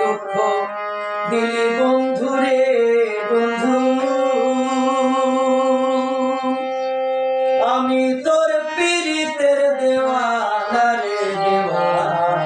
দুঃখ দিলি বন্ধু রে বন্ধু। আমি তোর পীড়িতের দেওয়ানা। রে দেওয়ানা আর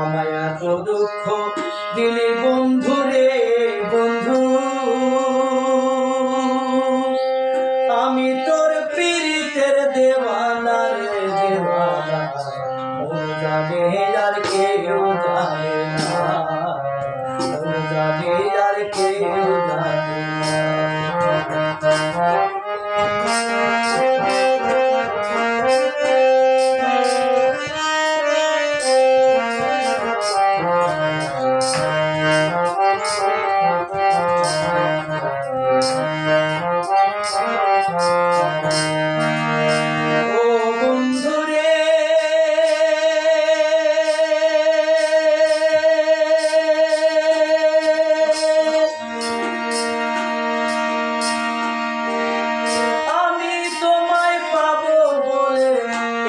আমায় এত দুঃখ দিলি জানে আর কেউ জানে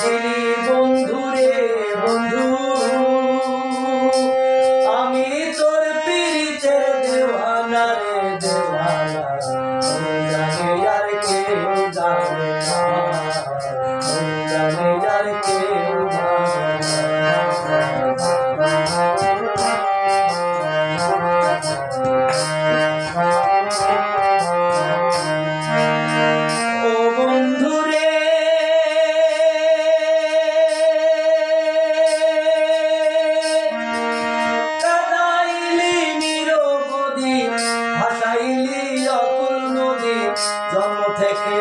দিলি বন্ধু আমি তোর পীড়িতের দেওয়ানা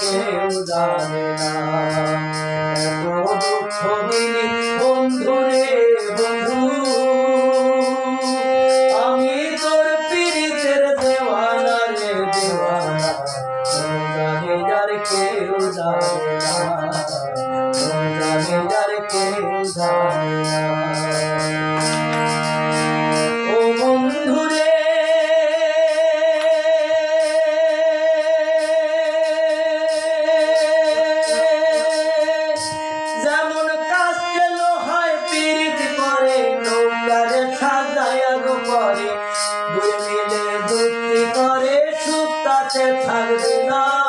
কেউ জানে না এত দুঃখ দিলি বন্ধু রে বন্ধু আমি তোর পীড়িতের দেওয়ানা রে দেওয়ানা জানে যার কেউ জানে না জানে যার কেউ জানে না দুঃখী করে সুখ তাতে থাকবে না।